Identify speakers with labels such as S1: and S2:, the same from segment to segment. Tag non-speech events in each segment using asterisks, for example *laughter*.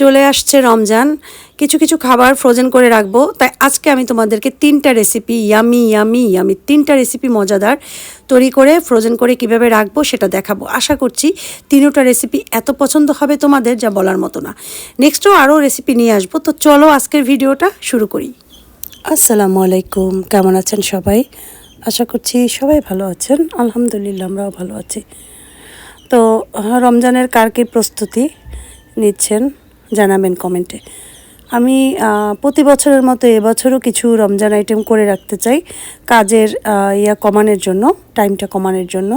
S1: চলে আসছে রমজান। কিছু কিছু খাবার ফ্রোজেন করে রাখব। তাই আজকে আমি তোমাদেরকে তিনটা রেসিপি ইয়ামি ইয়ামি ইয়ামি তিনটা রেসিপি মজাদার তৈরি করে ফ্রোজেন করে কীভাবে রাখব সেটা দেখাবো। আশা করছি তিনোটা রেসিপি এত পছন্দ হবে তোমাদের যা বলার মতো না। নেক্সটও আরও রেসিপি নিয়ে আসব। তো চলো আজকের ভিডিওটা শুরু করি। আসসালামু আলাইকুম। কেমন আছেন সবাই? আশা করছি সবাই ভালো আছেন। আলহামদুলিল্লাহ, আমরাও ভালো আছি। তো রমজানের কার কী প্রস্তুতি নিচ্ছেন? জানাবেন কমেন্টে। আমি প্রতি বছরের মতো এবছরও কিছু রমজান আইটেম করে রাখতে চাই। কাজের ইয়া কমানোর জন্য টাইমটা কমানোর জন্য।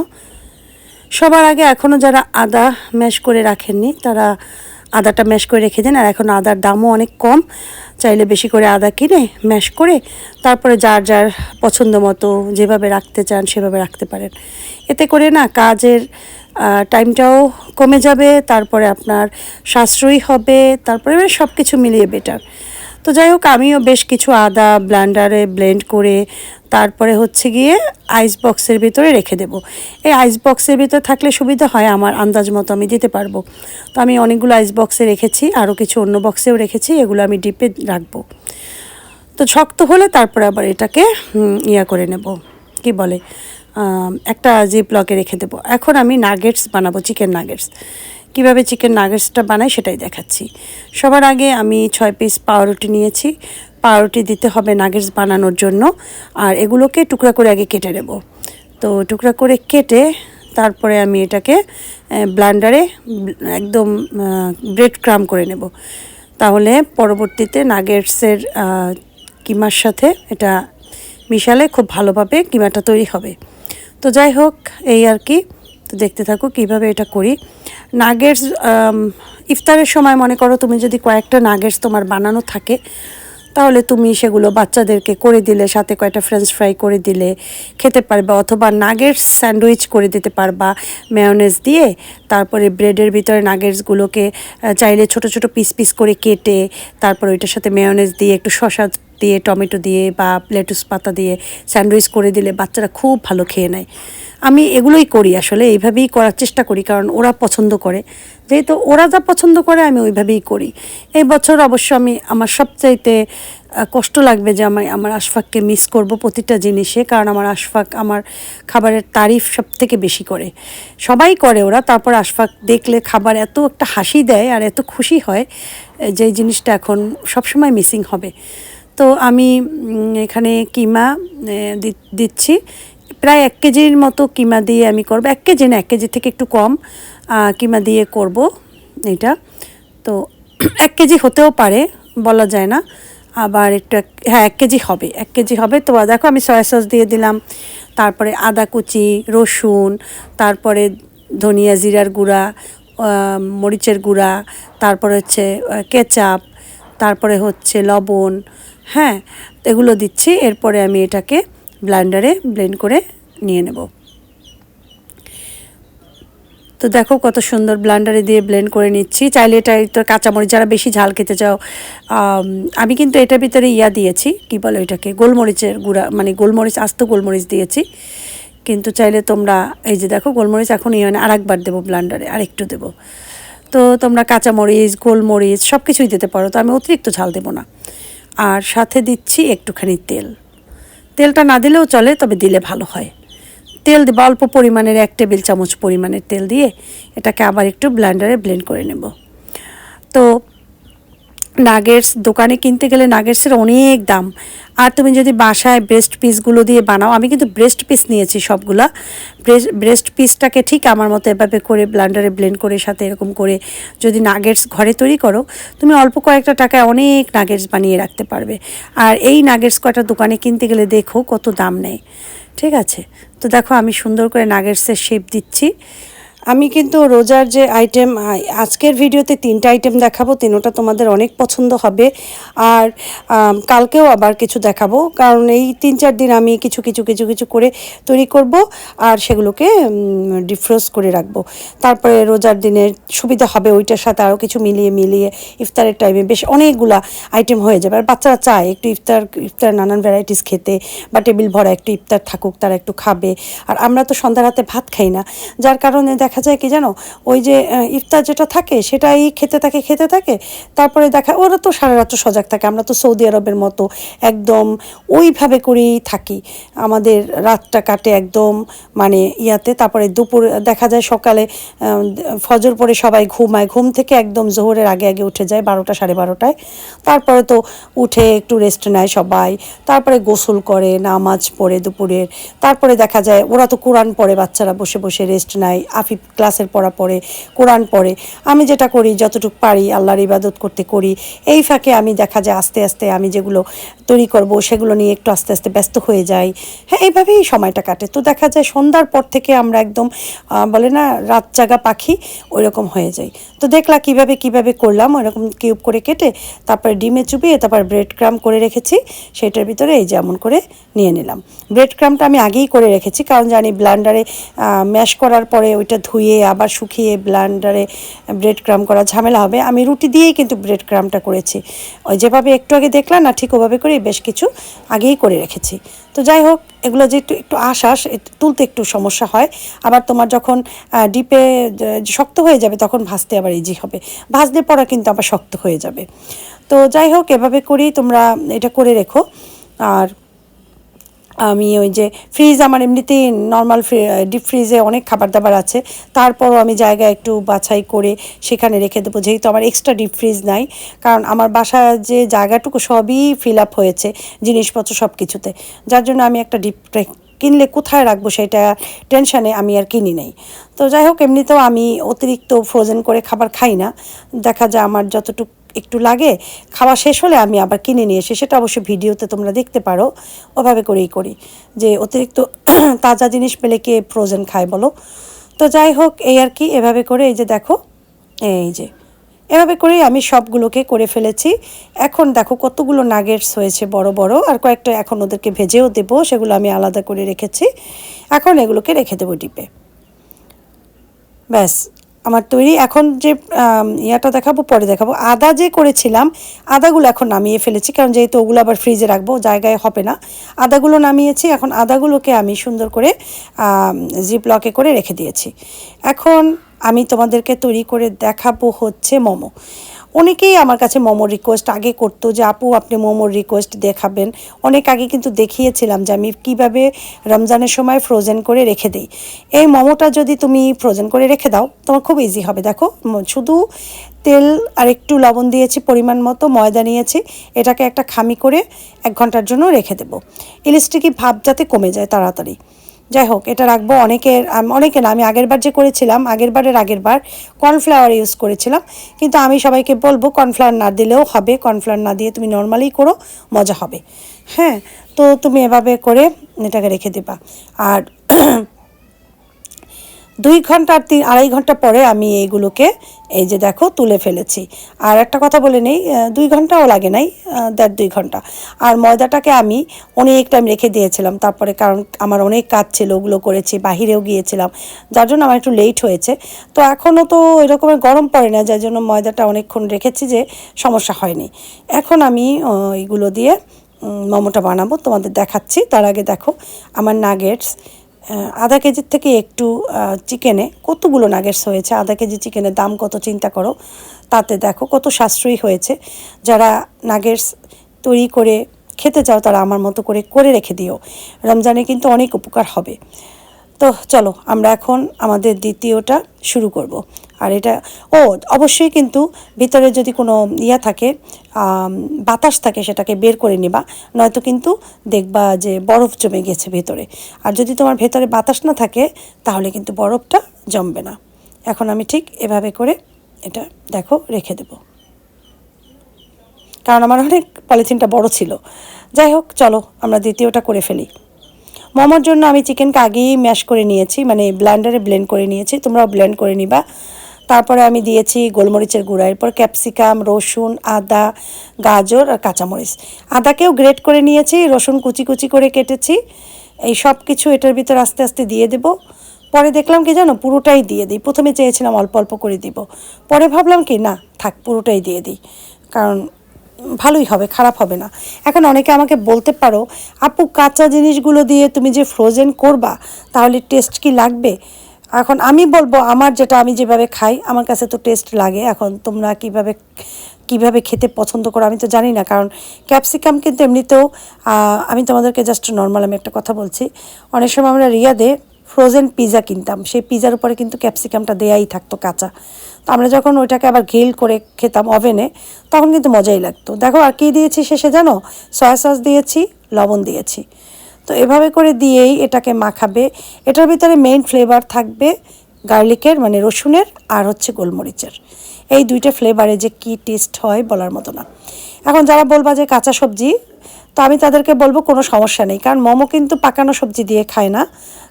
S1: সবার আগে এখনও যারা আদা ম্যাশ করে রাখেননি, তারা আদাটা ম্যাশ করে রেখে দেন। আর এখন আদার দামও অনেক কম। চাইলে বেশি করে আদা কিনে ম্যাশ করে তারপরে যার যার পছন্দ মতো যেভাবে রাখতে চান সেভাবে রাখতে পারেন। এতে করে না কাজের টাইমটাও কমে যাবে, তারপরে আপনার সাশ্রয়ী হবে, তারপরে সব কিছু মিলিয়ে বেটার তো যাই হোক, আমিও বেশ কিছু আদা ব্লান্ডারে ব্লেন্ড করে তারপরে হচ্ছে গিয়ে আইস বক্সের ভিতরে রেখে দেব। এই আইস বক্সের ভিতরে থাকলে সুবিধা হয়, আমার আন্দাজ মতো আমি দিতে পারব। তো আমি অনেকগুলো আইস বক্সে রেখেছি, আরও কিছু অন্য বক্সেও রেখেছি, এগুলো আমি ডিপে রাখব। তো শক্ত হলে তারপরে আবার এটাকে ইয়া করে নেব। কি বলে? একটা জিপ লকে রেখে দেবো। এখন আমি নাগেটস বানাবো চিকেন নাগেটস কীভাবে চিকেন নাগেটসটা বানাই সেটাই দেখাচ্ছি। সবার আগে আমি ছয় পিস পাউরুটি নিয়েছি। পাউরুটি দিতে হবে নাগেটস বানানোর জন্য। আর এগুলোকে টুকরা করে আগে কেটে নেব। তো টুকরা করে কেটে তারপরে আমি এটাকে ব্লান্ডারে একদম ব্রেড ক্রাম করে নেব। তাহলে পরবর্তীতে নাগেটসের কিমার সাথে এটা মিশালে খুব ভালোভাবে কিমাটা তৈরি হবে। তো যাই হোক, এই আর কি। তো দেখতে থাকো কীভাবে এটা করি। নাগেটস ইফতারের সময় মনে করো তুমি যদি কয়েকটা নাগেটস তোমার বানানো থাকে, তাহলে তুমি সেগুলো বাচ্চাদেরকে করে দিলে, সাথে কয়েকটা ফ্রেঞ্চ ফ্রাই করে দিলে, খেতে পারবে। অথবা নাগেটস স্যান্ডউইচ করে দিতে পারবা মেয়নেজ দিয়ে। তারপরে ব্রেডের ভিতরে নাগেটসগুলোকে চাইলে ছোট ছোট পিস পিস করে কেটে, তারপর ওইটার সাথে মেয়নেজ দিয়ে একটু শসা দিয়ে, টমেটো দিয়ে বা লেটুস পাতা দিয়ে স্যান্ডউইচ করে দিলে বাচ্চারা খুব ভালো খেয়ে নেয়। আমি এগুলোই করি আসলে, এইভাবেই করার চেষ্টা করি, কারণ ওরা পছন্দ করে। যেহেতু ওরা যা পছন্দ করে, আমি ওইভাবেই করি। এই বছর অবশ্য আমি, আমার সবচাইতে কষ্ট লাগবে যে আমি, আমার আশফাককে মিস করব প্রতিটা জিনিসে, কারণ আমার আশফাক আমার খাবারের তারিফ সব থেকে বেশি করে। সবাই করে ওরা, তারপর আশফাক দেখলে খাবার এত একটা হাসি দেয় আর এত খুশি হয়, যে জিনিসটা এখন সবসময় মিসিং হবে। তো আমি এখানে কিমা দিচ্ছি। প্রায় এক কেজির মতো কিমা দিয়ে আমি করব। এক কেজি না, এক কেজি থেকে একটু কম কিমা দিয়ে করব এটা। তো *clears throat* এক কেজি হতেও পারে, বলা যায় না। আবার একটু এক- হ্যাঁ এক কেজি হবে, এক কেজি হবে। তো দেখো, আমি সয়া সস দিয়ে দিলাম। তারপরে আদা কুচি, রসুন, তারপরে ধনিয়া জিরার গুঁড়া মরিচের গুঁড়া, তারপরে হচ্ছে কেচাপ, তারপরে হচ্ছে লবণ হ্যাঁ এগুলো দিচ্ছি। এরপরে আমি এটাকে ব্লান্ডারে ব্লেন্ড করে নিয়ে নেব। তো দেখো কত সুন্দর ব্লান্ডারে দিয়ে ব্লেন্ড করে নিচ্ছি। চাইলে এটা তো কাঁচামরিচ, যারা বেশি ঝাল খেতে চাও, আমি কিন্তু এটার ভিতরে ইয়া দিয়েছি, কি বলে এটাকে গোলমরিচের গুঁড়া মানে গোলমরিচ, আস্ত গোলমরিচ দিয়েছি। কিন্তু চাইলে তোমরা, এই যে দেখো গোলমরিচ এখন ইয়ে আর একবার দেবো ব্লান্ডারে আর একটু দেবো। তো তোমরা কাঁচামরিচ, গোলমরিচ সব কিছুই দিতে পারো, তো আমি অতিরিক্ত ঝাল দেবো না। আর সাথে দিচ্ছি একটুখানি তেল। তেলটা না দিলেও চলে, তবে দিলে ভালো হয়। তেল দেবো অল্প পরিমাণের, এক টেবিল চামচ পরিমাণের তেল দিয়ে এটাকে আবার একটু ব্লেন্ডারে ব্লেন্ড করে নেব। তো নাগেটস দোকানে কিনতে গেলে নাগেটসের অনেক দাম। আর তুমি যদি বাসায় ব্রেস্ট পিসগুলো দিয়ে বানাও, আমি কিন্তু ব্রেস্ট পিস নিয়েছি সবগুলা। ব্রেস্ট পিসটাকে ঠিক আমার মতো এভাবে করে ব্লান্ডারে ব্লেন্ড করে, সাথে এরকম করে যদি নাগেটস ঘরে তৈরি করো, তুমি অল্প কয়েকটা টাকায় অনেক নাগেটস বানিয়ে রাখতে পারবে। আর এই নাগেটস কয়টা দোকানে কিনতে গেলে দেখো কত দাম নেয়। ঠিক আছে? তো দেখো আমি সুন্দর করে নাগেটসের শেপ দিচ্ছি। আমি কিন্তু রোজার যে আইটেম আজকের ভিডিওতে তিনটা আইটেম দেখাবো, তিনোটা তোমাদের অনেক পছন্দ হবে। আর কালকেও আবার কিছু দেখাবো, কারণ এই তিন চার দিন আমি কিছু কিছু কিছু কিছু করে তৈরি করব, আর সেগুলোকে ডিফ্রোজ করে রাখব। তারপরে রোজার দিনের সুবিধা হবে ওইটার সাথে আরও কিছু মিলিয়ে মিলিয়ে ইফতারের টাইমে বেশ অনেকগুলা আইটেম হয়ে যাবে। আর বাচ্চারা চায় একটু ইফতার ইফতার নানান ভ্যারাইটিস খেতে, বা টেবিল ভরা একটু ইফতার থাকুক, তারা একটু খাবে। আর আমরা তো সন্ধ্যা রাতে ভাত খাই না, যার কারণে দেখা দেখা যায় কি জানো? ওই যে ইফতার যেটা থাকে, সেটাই খেতে থাকে খেতে থাকে। তারপরে দেখা, ওরা তো সারা রাত্র সজাগ থাকে। আমরা তো সৌদি আরবের মতো একদম ওইভাবে করেই থাকি। আমাদের রাতটা কাটে একদম মানে ইয়াতে। তারপরে দুপুর, দেখা যায় সকালে ফজর পরে সবাই ঘুমায়। ঘুম থেকে একদম জোহরের আগে আগে উঠে যায়, বারোটা, সাড়ে বারোটায়। তারপরে তো উঠে একটু রেস্ট নেয় সবাই। তারপরে গোসল করে, নামাজ পড়ে দুপুরের। তারপরে দেখা যায়, ওরা তো কোরআন পড়ে, বাচ্চারা বসে বসে রেস্ট নেয়। আফিফ ক্লাসের পড়া পড়ে, কোরআন পড়ে, আমি যেটা করি, যতটুকু পারি আল্লাহর ইবাদত করতে করি। এই ফাঁকে আমি দেখা যায় আস্তে আস্তে আমি যেগুলো তৈরি করব, সেগুলো নিয়ে একটু আস্তে আস্তে ব্যস্ত হয়ে যাই। হ্যাঁ এইভাবেই সময়টা কাটে। তো দেখা যায় সন্ধ্যার পর থেকে আমরা একদম বলে না, রাত জাগা পাখি ওই রকম হয়ে যাই। তো দেখলা কীভাবে কীভাবে করলাম, ওইরকম কিউব করে কেটে তারপরে ডিমে চুবিয়ে তারপর ব্রেড ক্রাম করে রেখেছি। সেটার ভিতরে এই যেমন করে নিয়ে নিলাম। ব্রেড ক্রামটা আমি আগেই করে রেখেছি, কারণ জানি ব্লান্ডারে ম্যাশ করার পরে ওইটা ধুয়ে, আবার শুকিয়ে ব্লান্ডারে ব্রেড ক্রাম করা ঝামেলা হবে। আমি রুটি দিয়েই কিন্তু ব্রেড ক্রামটা করেছি। ওই যেভাবে একটু আগে দেখলাম না, ঠিক ওভাবে করে বেশ কিছু আগেই করে রেখেছি। তো যাই হোক, এগুলো যে একটু একটু আশ্বাস তুলতে একটু সমস্যা হয়। আবার তোমার যখন ডিপে শক্ত হয়ে যাবে তখন ভাজতে আবার ইজি হবে। ভাজতে পড়া কিন্তু আবার শক্ত হয়ে যাবে। তো যাই হোক, এভাবে করেই তোমরা এটা করে রেখো। আর আমি ওই যে ফ্রিজ আমার এমনিতেই নর্মাল ফ্রি ডিপ ফ্রিজে অনেক খাবার দাবার আছে। তারপরও আমি জায়গা একটু বাছাই করে সেখানে রেখে দেবো। যেহেতু আমার এক্সট্রা ডিপ ফ্রিজ নাই, কারণ আমার বাসার যে জায়গাটুকু সবই ফিল আপ হয়েছে, জিনিসপত্র সব কিছুতে যার জন্য আমি একটা ডিপ কিনলে কোথায় রাখব সেটা টেনশানে আমি আর কিনি নেই। তো যাই হোক, এমনিতেও আমি অতিরিক্ত ফ্রোজেন করে খাবার খাই না। দেখা যায় আমার যতটুকু একটু লাগে, খাওয়া শেষ হলে আমি আবার কিনে নিয়ে এসে, সেটা অবশ্য ভিডিওতে তোমরা দেখতে পারো, ওভাবে করেই করি। যে অতিরিক্ত *clears throat* তাজা জিনিস পেলে কে ফ্রোজেন খায় বলো? তো যাই হোক, এই আর কি, এভাবে করে এই যে দেখো, এই যে, এভাবে করেই আমি সবগুলোকে করে ফেলেছি। এখন দেখো কতগুলো নাগেটস হয়েছে বড় বড়, আর কয়েকটা এখন ওদেরকে ভেজেও দেবো, সেগুলো আমি আলাদা করে রেখেছি। এখন এগুলোকে রেখে দেবো ডিপে। ব্যাস আমার তৈরি। এখন যে ইয়াটা দেখাবো, পরে দেখাবো। আদা যে করেছিলাম, আদাগুলো এখন নামিয়ে ফেলেছি, কারণ যেহেতু ওগুলো আবার ফ্রিজে রাখব, জায়গায় হবে না। আদাগুলো নামিয়েছি, এখন আদাগুলোকে আমি সুন্দর করে জিপ লকে করে রেখে দিয়েছি। এখন আমি তোমাদেরকে তৈরি করে দেখাবো হচ্ছে মোমো। অনেকেই আমার কাছে মোমোর রিকোয়েস্ট আগে করতো যে, আপু, আপনি মোমোর রিকোয়েস্ট দেখাবেন। অনেক আগে কিন্তু দেখিয়েছিলাম যে, আমি কীভাবে রমজানের সময় ফ্রোজেন করে রেখে দিই। এই মোমোটা যদি তুমি ফ্রোজেন করে রেখে দাও, তোমার খুব ইজি হবে। দেখো শুধু তেল আর একটু লবণ দিয়েছি, পরিমাণ মতো ময়দা নিয়েছি, এটাকে একটা খামি করে এক ঘণ্টার জন্য রেখে দেবো। ইলিস্টিকি ভাব যাতে কমে যায় তাড়াতাড়ি। যাই হোক এটা রাখব অনেকের অনেকে না, আমি আগের বার যে করেছিলাম আগের বারের আগের বার কর্নফ্লাওয়ার ইউজ করেছিলাম, কিন্তু আমি সবাইকে বলব কর্নফ্লাওয়ার না দিলেও হবে, কর্নফ্লাওয়ার না দিয়ে তুমি নর্মালি করো, মজা হবে। হ্যাঁ তো তুমি এভাবে করে এটাকে রেখে দেবা। আর দুই ঘণ্টা আর তিন আড়াই ঘণ্টা পরে আমি এইগুলোকে এই যে দেখো তুলে ফেলেছি। আর একটা কথা বলে নেই দুই ঘন্টাও লাগে নাই দেড় দুই ঘণ্টা। আর ময়দাটাকে আমি অনেক টাইম রেখে দিয়েছিলাম, তারপরে কারণ আমার অনেক কাজ ছিল, ওগুলো করেছি, বাহিরেও গিয়েছিলাম, যার জন্য আমার একটু লেট হয়েছে। তো এখনও তো এরকমের গরম পড়ে না, যার জন্য ময়দাটা অনেকক্ষণ রেখেছি যে সমস্যা হয়নি। এখন আমি এইগুলো দিয়ে মোমোটা বানাবো, তোমাদের দেখাচ্ছি। তার আগে দেখো, আমার নাগেটস আধা কেজির থেকে একটু চিকেনে কতগুলো নাগেটস হয়েছে, আধা কেজি চিকেনের দাম কত চিন্তা করো। তাতে দেখো কত সাশ্রয়ী হয়েছে। যারা নাগেটস তৈরি করে খেতে চাও, তারা আমার মতো করে করে রেখে দিও। রমজানে কিন্তু অনেক উপকার হবে। তো চলো, আমরা এখন আমাদের দ্বিতীয়টা শুরু করব। আর এটা, ও, অবশ্যই কিন্তু ভিতরে যদি কোনো ইয়া থাকে বাতাস থাকে সেটাকে বের করে নিবা, নয়তো কিন্তু দেখবা যে বরফ জমে গেছে ভেতরে। আর যদি তোমার ভেতরে বাতাস না থাকে, তাহলে কিন্তু বরফটা জমবে না। এখন আমি ঠিক এভাবে করে এটা দেখো, রেখে দেবো। কারণ আমার অনেক পলিথিনটা বড় ছিল। যাই হোক, চলো, আমরা দ্বিতীয়টা করে ফেলি। মোমোর জন্য আমি চিকেনকে আগেই ম্যাশ করে নিয়েছি মানে ব্লেন্ডারে ব্লেন্ড করে নিয়েছি, তোমরাও ব্লেন্ড করে নিবা। তারপরে আমি দিয়েছি গোলমরিচের গুঁড়া, এরপর ক্যাপসিকাম, রসুন, আদা, গাজর আর কাঁচামরিচ। আদাকেও গ্রেট করে নিয়েছি, রসুন কুচি কুচি করে কেটেছি। এই সব কিছু এটার ভিতর আস্তে আস্তে দিয়ে দেব। পরে দেখলাম কি জানো, পুরোটাই দিয়ে দিই। প্রথমে চেয়েছিলাম অল্প অল্প করে দিব। পরে ভাবলাম কি, না, থাক, পুরোটাই দিয়ে দিই। কারণ ভালোই হবে, খারাপ হবে না। এখন অনেকে আমাকে বলতে পারো, আপু, কাঁচা জিনিসগুলো দিয়ে তুমি যে ফ্রোজেন করবা, তাহলে টেস্ট কি লাগবে? এখন আমি বলব, আমার যেটা আমি যেভাবে খাই, আমার কাছে তো টেস্ট লাগে। এখন তোমরা কীভাবে কীভাবে খেতে পছন্দ করো, আমি তো জানি না। কারণ ক্যাপসিকাম কিন্তু এমনিতেও আমি তোমাদেরকে জাস্ট নর্মাল আমি একটা কথা বলছি। অনেক সময় আমরা রিয়াদে ফ্রোজেন পিৎজা কিনতাম। সেই পিৎজার উপরে কিন্তু ক্যাপসিকামটা দেয়াই থাকতো কাঁচা। তো আমরা যখন ওইটাকে আবার গ্রিল করে খেতাম ওভেনে তখন কিন্তু মজাই লাগতো। দেখো আর কী দিয়েছি শেষে জানো? সয়া সস দিয়েছি, লবণ দিয়েছি। তো এভাবে করে দিয়েই এটাকে মাখাবে। এটার ভিতরে মেইন ফ্লেভার থাকবে গার্লিকের মানে রসুনের আর হচ্ছে গোলমরিচের। এই দুইটা ফ্লেভারে যে কি টেস্ট হয় বলার মতো না। এখন যারা বলবা যে কাঁচা সবজি, তো আমি তাদেরকে বলব কোনো সমস্যা নেই। কারণ মোমো কিন্তু পাকানো সবজি দিয়ে খায় না।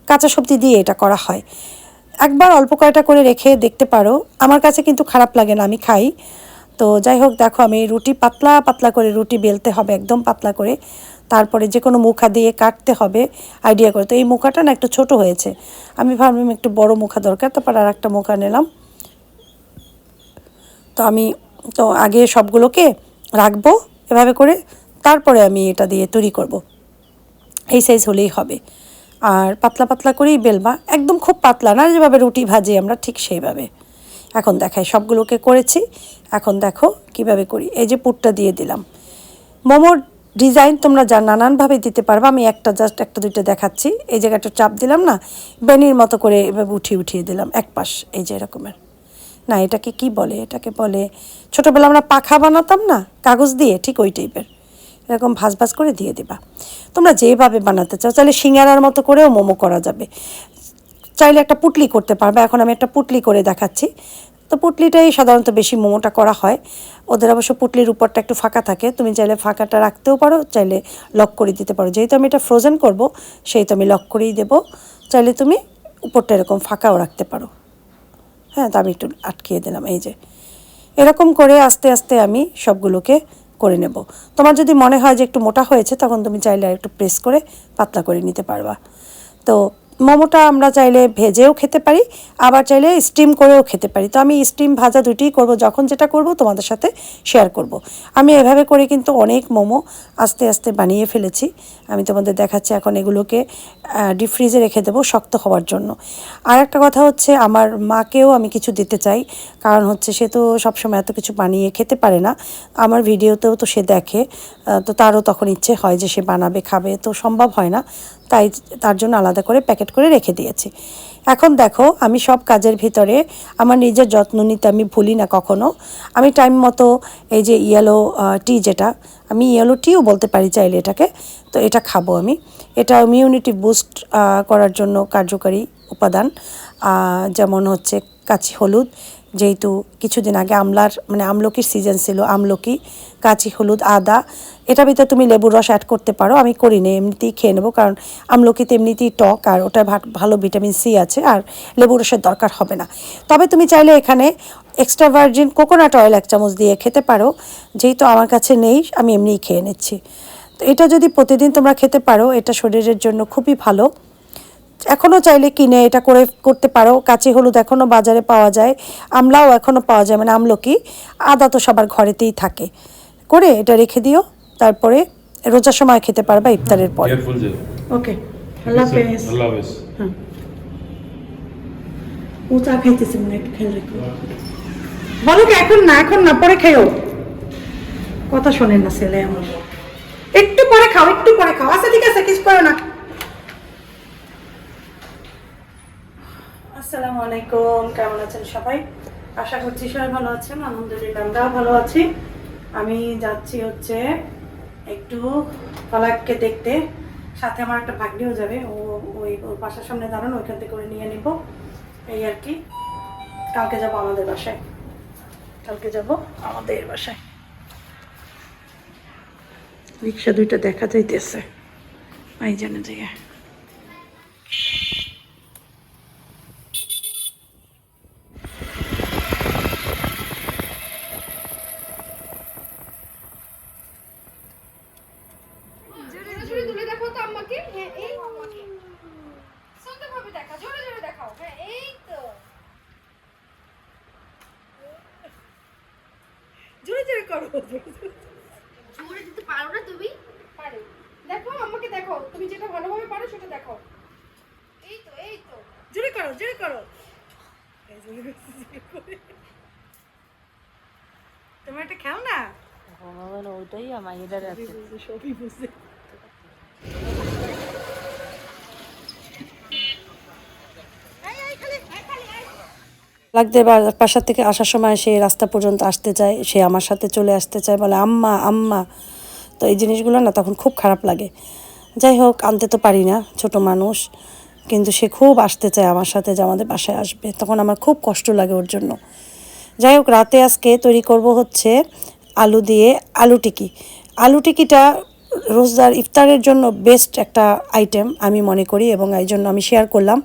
S1: কাঁচা সবজি দিয়ে এটা করা হয়। একবার অল্প কয়টা করে রেখে দেখতে পারো। আমার কাছে কিন্তু খারাপ লাগে না, আমি খাই। তো যাই হোক, দেখো আমি রুটি পাতলা পাতলা করে রুটি বেলতে হবে, একদম পাতলা করে। তারপরে যে কোনো মুখা দিয়ে কাটতে হবে আইডিয়া করে। তো এই মুখাটা না একটু ছোট হয়েছে। আমি ভাবলাম একটু বড় মুখা দরকার, তারপর আর একটা মুখা নিলাম। তো আমি, তো আগে সবগুলোকে রাখব এভাবে করে, তারপরে আমি এটা দিয়ে তৈরি করব। এই সাইজ হলেই হবে। আর পাতলা পাতলা করেই বেলবা। একদম খুব পাতলা না, যেভাবে রুটি ভাজি আমরা ঠিক সেইভাবে। এখন দেখাই, সবগুলোকে করেছি। এখন দেখো কীভাবে করি। এই যে পুরটা দিয়ে দিলাম। মোমোর ডিজাইন তোমরা যা নানানভাবে দিতে পারবে, আমি একটা জাস্ট একটা দুইটা দেখাচ্ছি। এই জায়গাটা চাপ দিলাম না, বেনির মতো করে এভাবে উঠিয়ে উঠিয়ে দিলাম, এক পাশ। এই যে এরকমের। না, এটাকে কি বলে? এটাকে বলে ছোটোবেলা আমরা পাখা বানাতাম না, কাগজ দিয়ে, ঠিক ওই টাইপের এরকম ভাজ ভাজ করে দিয়ে দিবা। তোমরা যেভাবে বানাতে চাও তাহলে সিঙ্গারার মতো করেও মোমো করা যাবে। চাইলে একটা পুটলি করতে পারবে। এখন আমি একটা পুটলি করে দেখাচ্ছি। তো পুটলিটাই সাধারণত বেশি মোমোটা করা হয়। ওদের অবশ্য পুটলির উপরটা একটু ফাঁকা থাকে। তুমি চাইলে ফাঁকাটা রাখতেও পারো, চাইলে লক করে দিতে পারো। যেহেতু আমি এটা ফ্রোজেন করব সেই তো আমি লক করেই দেবো। চাইলে তুমি উপরটা এরকম ফাঁকাও রাখতে পারো। হ্যাঁ তো আমি একটু আটকিয়ে দিলাম। এই যে, এরকম করে আস্তে আস্তে আমি সবগুলোকে করে নেব। তোমার যদি মনে হয় যে একটু মোটা হয়েছে, তখন তুমি চাইলে একটু প্রেস করে পাতলা করে নিতে পারবা। তো মোমোটা আমরা চাইলে ভেজেও খেতে পারি, আবার চাইলে স্টিম করেও খেতে পারি। তো আমি স্টিম ভাজা দুটিই করব, যখন যেটা করব তোমাদের সাথে শেয়ার করব। আমি এভাবে করে কিন্তু অনেক মোমো আস্তে আস্তে বানিয়ে ফেলেছি। আমি তোমাদের দেখাচ্ছি এখন এগুলোকে ডিপ ফ্রিজে রেখে দেবো শক্ত হওয়ার জন্য। আর একটা কথা হচ্ছে, আমার মাকেও আমি কিছু দিতে চাই, কারণ হচ্ছে সে তো সবসময় এত কিছু বানিয়ে খেতে পারে না। আমার ভিডিওতেও তো সে দেখে তো তারও তখন ইচ্ছে হয় যে সে বানাবে, খাবে, তো সম্ভব হয় না। তাই তার জন্য আলাদা করে প্যাকেট করে রেখে দিয়েছি। এখন দেখো, আমি সব কাজের ভিতরে আমার নিজের যত্ন নিতে আমি ভুলি না কখনো। আমি টাইম মতো এই যে ইয়েলো টি যেটা, আমি ইয়েলো টিও বলতে পারি চাইলে এটাকে, তো এটা খাব আমি। এটা ইমিউনিটি বুস্ট করার জন্য কার্যকারী উপাদান যেমন হচ্ছে কাঁচি হলুদ যেহেতু কিছুদিন আগে আমলার মানে আমলকির সিজন ছিল, আমলকি, কাঁচি, হলুদ, আদা, এটা ভিতরে তুমি লেবুর রস অ্যাড করতে পারো, আমি করি না এমনিতেই খেয়ে নেব, কারণ আমলকিতে এমনিতেই টক, আর ওটা ভালো ভিটামিন সি আছে, আর লেবুর রসের দরকার হবে না। তবে তুমি চাইলে এখানে এক্সট্রা ভার্জিন কোকোনাট অয়েল এক চামচ দিয়ে খেতে পারো, যেহেতু আমার কাছে নেই, আমি এমনিই খেয়ে নিচ্ছি। তো এটা যদি প্রতিদিন তোমরা খেতে পারো, এটা শরীরের জন্য খুবই ভালো। এখনও চাইলে কিনে এটা করে করতে পারো। কাঁচি হলুদ এখনও বাজারে পাওয়া যায়। আমলাও এখনও পাওয়া যায় মানে আমলকি। আদা তো সবার ঘরেতেই থাকে। করে এটা রেখে দিও। তারপরে রোজার সময় খেতে পারবা ইফতারের পরে। ওকে। আল্লাহ হাফেজ।
S2: আল্লাহ হাফেজ।
S1: ও চা খাইতেছে মনে একটু খেয়াল রেখো। বলো কি এখন না এখন না পরে খেও কথা শোনেন না ছেলে আমার। একটু পরে খাও একটু পরে খাও। আচ্ছা ঠিক আছে কিছু করো না। আসসালামু আলাইকুম, কেমন আছেন সবাই? আশা করছি সবাই ভালো আছেন, আলহামদুলিল্লাহ আমরাও ভালো আছি। আমি যাচ্ছি হচ্ছে একটু ফলাককে দেখতে, সাথে আমার একটা ভাগ্নিও যাবে, ও ওই ওর বাসার সামনে দাঁড়ানো, ওইখান থেকে করে নিয়ে নিব। এই আর কি, কালকে যাব আমাদের বাসায়। কালকে যাব আমাদের বাসায়। রিক্সা দুইটা দেখা যাইতেছে এই জানে থেকে
S3: জোরে জোরে তুলে দেখাও তো আম্মাকে হ্যাঁ এই সুন্দরভাবে দেখা জোরে জোরে দেখাও হ্যাঁ এই তো
S1: জোরে জোরে করো
S3: জোরে দিতে পারো না তুমি পারো দেখো আম্মাকে দেখো তুমি যেটা ভালোভাবে পারো সেটা দেখো এই তো এই তো
S1: জোরে করো। করে। তোমার একটা খেও না
S2: ভগবান ওইটাই আমার এটার আছে।
S1: সবই বুঝে। লাগতে বাসার থেকে আসার সময় সে রাস্তা পর্যন্ত আসতে চায় সে আমার সাথে চলে আসতে চায় বলে আম্মা আম্মা। তো এই জিনিসগুলো না তখন খুব খারাপ লাগে। যাই হোক আনতে তো পারি না ছোট মানুষ। কিন্তু সে খুব আসতে চায় আমার সাথে যে আমাদের বাসায় আসবে। তখন আমার খুব কষ্ট লাগে ওর জন্য। যাই হোক, রাতে আজকে তৈরি করব হচ্ছে আলু দিয়ে আলু টিকি। আলু টিকিটা রোজদার ইফতারের জন্য বেস্ট একটা আইটেম আমি মনে করি এবং এই জন্য আমি শেয়ার করলাম।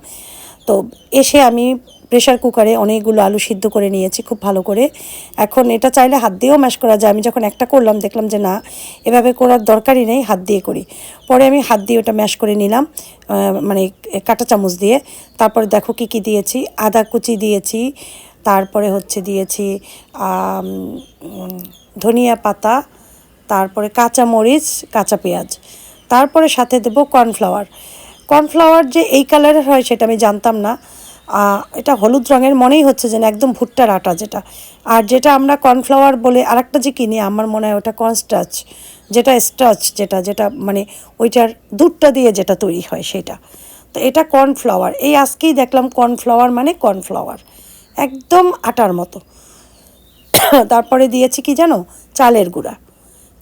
S1: তো এসে আমি প্রেশার কুকারে অনেকগুলো আলু সিদ্ধ করে নিয়েছি, খুব ভালো করে। এখন এটা চাইলে হাত দিয়েও ম্যাশ করা যায়। আমি যখন একটা করলাম, দেখলাম যে না, এভাবে করার দরকারই নেই, হাত দিয়ে করি। পরে আমি হাত দিয়ে ওটা ম্যাশ করে নিলাম মানে কাঁটা চামচ দিয়ে। তারপরে দেখো কি কি দিয়েছি, আদা কুচি দিয়েছি, তারপরে হচ্ছে দিয়েছি ধনিয়া পাতা, তারপরে কাঁচা মরিচ, কাঁচা পেঁয়াজ। তারপরে সাথে দেবো কর্নফ্লাওয়ার কর্নফ্লাওয়ার যে এই কালারের হয় সেটা আমি জানতাম না। এটা হলুদ রঙের মনেই হচ্ছে যেন একদম ভুট্টার আটা যেটা। আর যেটা আমরা কর্নফ্লাওয়ার বলে আরেকটা যে কিনি, আমার মনে হয় ওটা কর্নস্টাচ যেটা স্টাচ যেটা যেটা মানে ওইটার দুধটা দিয়ে যেটা তৈরি হয় সেটা। তো এটা কর্নফ্লাওয়ার এই আজকেই দেখলাম কর্নফ্লাওয়ার মানে কর্নফ্লাওয়ার একদম আটার মতো। *coughs* তারপরে দিয়েছি কি জানো? চালের গুঁড়া।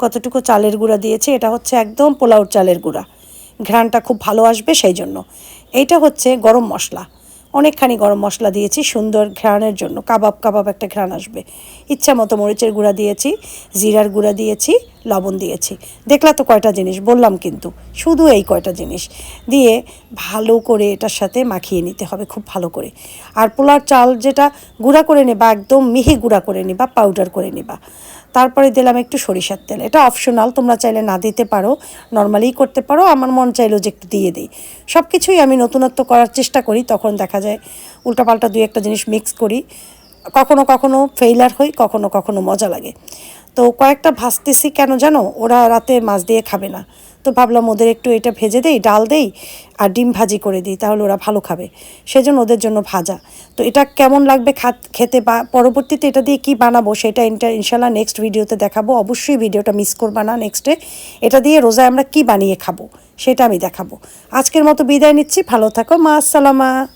S1: কতটুকু চালের গুঁড়া দিয়েছি? এটা হচ্ছে একদম পোলাওর চালের গুঁড়া। ঘ্রাণটা খুব ভালো আসবে সেই জন্য। এইটা হচ্ছে গরম মশলা। অনেকখানি গরম মশলা দিয়েছি, সুন্দর ঘ্রাণের জন্য, কাবাব কাবাব একটা ঘ্রাণ আসবে। ইচ্ছা মতো মরিচের গুঁড়া দিয়েছি, জিরার গুঁড়া দিয়েছি, লবণ দিয়েছি। দেখলা তো কয়টা জিনিস, বললাম কিন্তু, শুধু এই কয়টা জিনিস। দিয়ে ভালো করে এটার সাথে মাখিয়ে নিতে হবে, খুব ভালো করে। আর পোলার চাল যেটা গুঁড়া করে নেবা, একদম মিহি গুঁড়া করে নিবা পাউডার করে নিবা। তারপরে দিলাম একটু সরিষার তেল। এটা অপশনাল তোমরা চাইলে না দিতে পারো নর্মালিই করতে পারো, আমার মন চাইলো যে একটু দিয়ে দিই। সব কিছুই আমি নতুনত্ব করার চেষ্টা করি, তখন দেখা যায় উল্টাপাল্টা দুই একটা জিনিস মিক্স করি। কখনো কখনো ফেইলার হই, কখনো কখনো মজা লাগে। তো কয়েকটা ভাজতেছি কেন জানো? ওরা রাতে মাছ দিয়ে খাবে না। তো ভাবলাম ওদের একটু এটা ভেজে দেই, ডাল দেই আর ডিম ভাজি করে দিই, তাহলে ওরা ভালো খাবে। সেজন্য ওদের জন্য ভাজা। তো এটা কেমন লাগবে খাত- বা পরবর্তীতে এটা দিয়ে কি বানাবো সেটা ইনশাল্লাহ নেক্সট ভিডিওতে দেখাবো। অবশ্যই ভিডিওটা মিস করবা না নেক্সটে এটা দিয়ে রোজায় আমরা কি বানিয়ে খাব সেটা আমি দেখাবো। আজকের মতো বিদায় নিচ্ছি, ভালো থাকো, মা, আসসালামা।